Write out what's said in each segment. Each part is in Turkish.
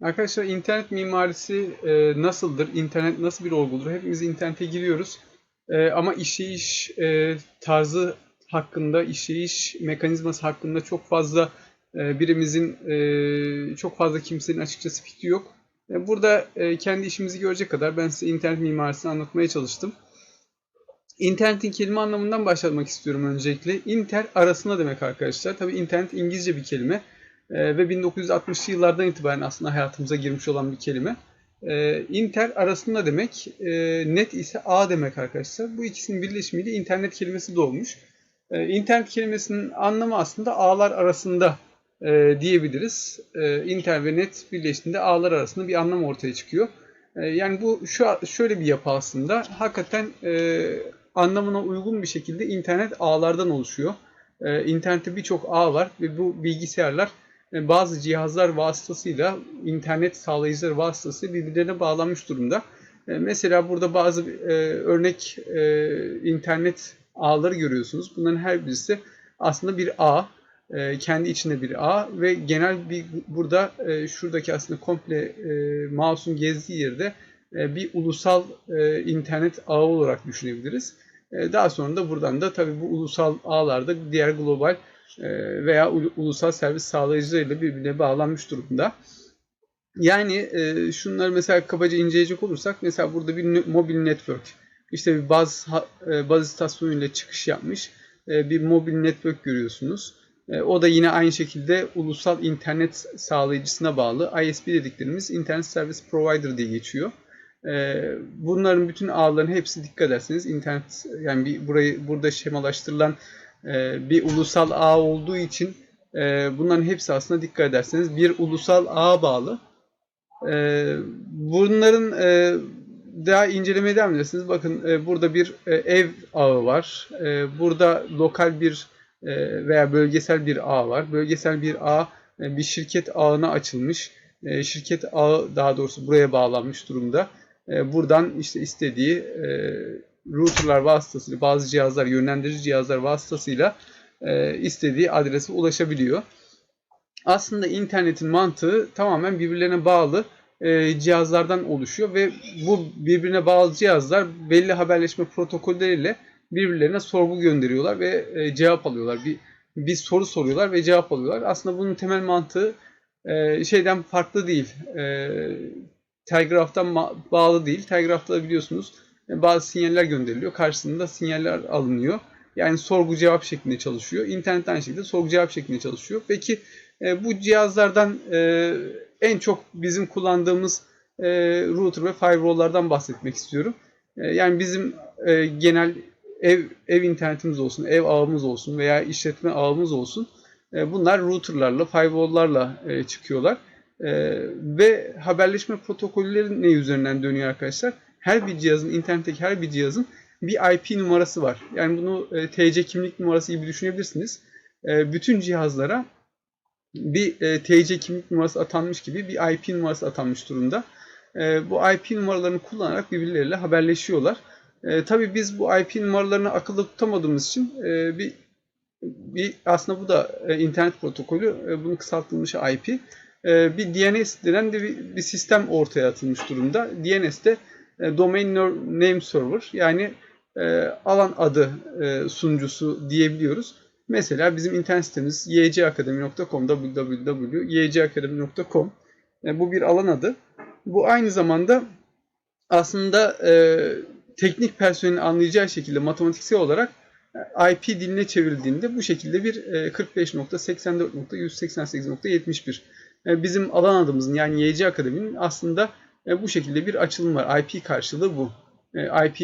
Arkadaşlar internet mimarisi e, nasıldır? İnternet nasıl bir olgudur? Hepimiz internete giriyoruz. E, ama işleyiş e, tarzı hakkında, işleyiş mekanizması hakkında çok fazla e, birimizin, e, çok fazla kimsenin açıkçası fikri yok. E, burada e, kendi işimizi görecek kadar ben size internet mimarisini anlatmaya çalıştım. İnternetin kelime anlamından başlamak istiyorum öncelikle. Inter arasında demek arkadaşlar. Tabii internet İngilizce bir kelime. Ee, ve 1960'lı yıllardan itibaren aslında hayatımıza girmiş olan bir kelime. Ee, inter arasında demek, e, net ise ağ demek arkadaşlar. Bu ikisinin birleşimiyle internet kelimesi doğmuş. Ee, internet kelimesinin anlamı aslında ağlar arasında e, diyebiliriz. İnter ve net birleştiğinde ağlar arasında bir anlam ortaya çıkıyor. Yani bu şu şöyle bir yapı aslında. Hakikaten e, anlamına uygun bir şekilde internet ağlardan oluşuyor. İnternette birçok ağ var ve bu bilgisayarlar e, bazı cihazlar vasıtasıyla internet sağlayıcıları vasıtasıyla birbirlerine bağlanmış durumda. E, Mesela burada bazı e, örnek e, internet ağları görüyorsunuz. Bunların her birisi aslında bir ağ. E, kendi içinde bir ağ ve genel bir burada e, şuradaki aslında komple e, mouse'un gezdiği yerde e, bir ulusal e, internet ağı olarak düşünebiliriz. E, daha sonra da buradan da tabii bu ulusal ağlarda diğer global e, veya ulu- ulusal servis sağlayıcılarıyla birbirine bağlanmış durumda. Yani e, şunları mesela kabaca inceleyecek olursak mesela burada bir mobil network işte bir baz e, baz istasyonuyla çıkış yapmış e, bir mobil network görüyorsunuz. E, o da yine aynı şekilde ulusal internet sağlayıcısına bağlı ISP dediklerimiz Internet Service Provider diye geçiyor. E, bunların bütün ağların hepsi dikkat ederseniz internet yani bir burayı burada şemalaştırılan e, bir ulusal ağ olduğu için e, bunların hepsi aslında dikkat ederseniz bir ulusal ağa bağlı. E, bunların e, daha incelemeye devam edersiniz. Bakın e, burada bir e, ev ağı var. E, burada lokal bir e, veya bölgesel bir ağ var. Bölgesel bir ağ e, bir şirket ağına açılmış. E, şirket ağı daha doğrusu buraya bağlanmış durumda. E, buradan işte istediği e, routerlar vasıtasıyla bazı cihazlar yönlendirici cihazlar vasıtasıyla e, istediği adrese ulaşabiliyor. Aslında internetin mantığı tamamen birbirlerine bağlı e, cihazlardan oluşuyor ve bu birbirine bağlı cihazlar belli haberleşme protokolleriyle birbirlerine sorgu gönderiyorlar ve e, cevap alıyorlar. Bir, bir soru soruyorlar ve cevap alıyorlar. Aslında bunun temel mantığı e, şeyden farklı değil. E, telgraftan bağlı değil. Telgrafta biliyorsunuz bazı sinyaller gönderiliyor. Karşısında sinyaller alınıyor. Yani sorgu cevap şeklinde çalışıyor. İnternet şekilde sorgu cevap şeklinde çalışıyor. Peki e, bu cihazlardan e, en çok bizim kullandığımız e, router ve firewall'lardan bahsetmek istiyorum. E, yani bizim e, genel ev ev internetimiz olsun, ev ağımız olsun veya işletme ağımız olsun. E, bunlar routerlarla, firewall'larla e, çıkıyorlar. E, ve haberleşme protokolleri ne üzerinden dönüyor arkadaşlar? Her bir cihazın, internetteki her bir cihazın bir IP numarası var. Yani bunu e, TC kimlik numarası gibi düşünebilirsiniz. E, bütün cihazlara bir e, TC kimlik numarası atanmış gibi bir IP numarası atanmış durumda. Bu IP numaralarını kullanarak birbirleriyle haberleşiyorlar. E, tabii biz bu IP numaralarını akılda tutamadığımız için e, bir, bir aslında bu da e, internet protokolü, e, bunun kısaltılmış IP. E, bir DNS denen de bir, bir sistem ortaya atılmış durumda. DNS de e, Domain Name Server yani e, alan adı e, sunucusu diyebiliyoruz. Mesela bizim internet sitemiz ycakademi.com www.ycakademi.com e, bu bir alan adı. Bu aynı zamanda aslında e, teknik personelin anlayacağı şekilde matematiksel olarak e, IP diline çevrildiğinde bu şekilde bir e, 45.84.188.71 e, bizim alan adımızın yani YC Akademi'nin aslında e, bu şekilde bir açılım var. IP karşılığı bu. E, IP,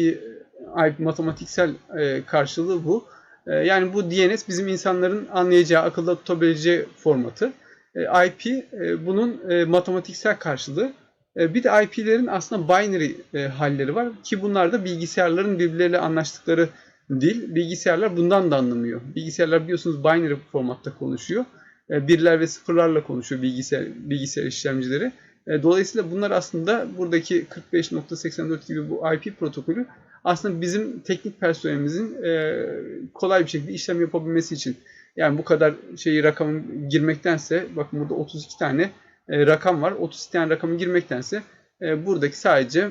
IP matematiksel e, karşılığı bu. E, yani bu DNS bizim insanların anlayacağı, akılda tutabileceği formatı. E, IP e, bunun e, matematiksel karşılığı. E, bir de IP'lerin aslında binary e, halleri var ki bunlar da bilgisayarların birbirleriyle anlaştıkları dil. Bilgisayarlar bundan da anlamıyor. Bilgisayarlar biliyorsunuz binary formatta konuşuyor. E, birler ve sıfırlarla konuşuyor bilgisayar bilgisayar işlemcileri. E, dolayısıyla bunlar aslında buradaki 45.84 gibi bu IP protokolü aslında bizim teknik personelimizin e, kolay bir şekilde işlem yapabilmesi için. Yani bu kadar şeyi rakamı girmektense bakın burada 32 tane e, rakam var. 30 isteyen rakamı girmektense buradaki sadece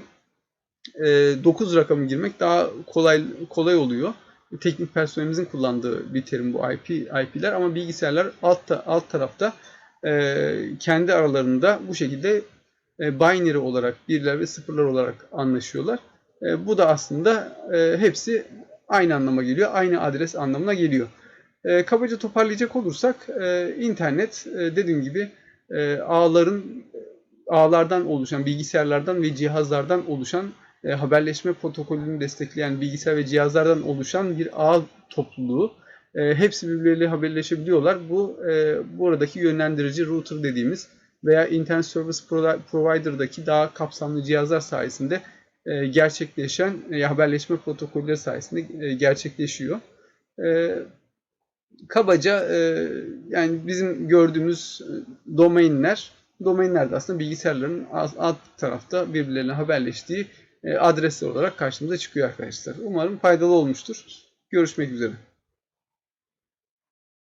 e, 9 rakamı girmek daha kolay kolay oluyor. Teknik personelimizin kullandığı bir terim bu IP IP'ler ama bilgisayarlar alt alt tarafta kendi aralarında bu şekilde e, binary olarak birler ve sıfırlar olarak anlaşıyorlar. E, bu da aslında e, hepsi aynı anlama geliyor. Aynı adres anlamına geliyor. E, kabaca toparlayacak olursak e, internet e, dediğim gibi e, ağların ağlardan oluşan bilgisayarlardan ve cihazlardan oluşan e, haberleşme protokolünü destekleyen bilgisayar ve cihazlardan oluşan bir ağ topluluğu. E, hepsi birbirleriyle haberleşebiliyorlar. Bu e, buradaki yönlendirici router dediğimiz veya Internet Service Provider'daki daha kapsamlı cihazlar sayesinde e, gerçekleşen e, haberleşme protokolleri sayesinde e, gerçekleşiyor. E, kabaca e, yani bizim gördüğümüz e, domainler domainler de aslında bilgisayarların alt, tarafta birbirlerine haberleştiği e, adresler olarak karşımıza çıkıyor arkadaşlar. Umarım faydalı olmuştur. Görüşmek üzere.